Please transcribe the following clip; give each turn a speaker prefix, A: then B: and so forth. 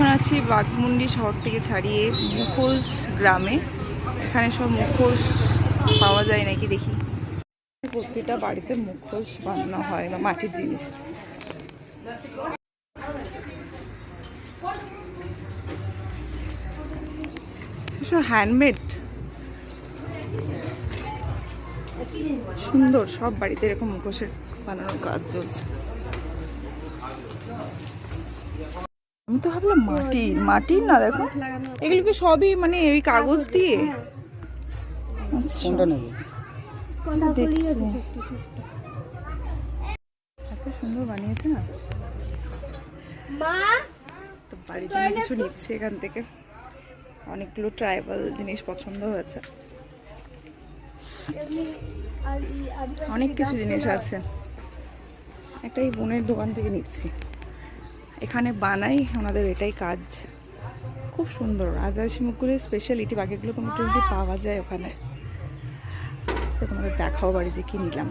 A: এখন আছি বাঘমুন্ডি শহর থেকে ছাড়িয়ে মুখোশ গ্রামে। এখানে সব মুখোশ পাওয়া যায় নাকি দেখি। প্রতিটা বাড়িতে মুখোশ বানানো হয় বা মাটির জিনিস। হ্যান্ডমেড সুন্দর, সব বাড়িতে এরকম মুখোশের বানানোর কাজ চলছে। আমি তো ভাবলাম মাটি মাটির না দেখো। এগুলো কি সবই মানে ওই কাগজ দিয়ে। আচ্ছা।
B: কোনটা নেবে?
A: এত সুন্দর বানিয়েছে না?
C: মা?
A: তো বাড়ির জন্য কিছু নিচ্ছে এখান থেকে। অনেকগুলো ট্রাইবাল জিনিস পছন্দ হয়েছে। অনেক কিছু জিনিস আছে। একটা এই বোনের দোকান থেকে নিচ্ছি। এখানে বানাই, ওনাদের এটাই কাজ। খুব সুন্দর আদিবাসী মুখগুলির স্পেশালিটি বাকিগুলো তো মোটামুটি পাওয়া যায় ওখানে। তো তোমাদের দেখাও বাড়ি যে কি নিলাম।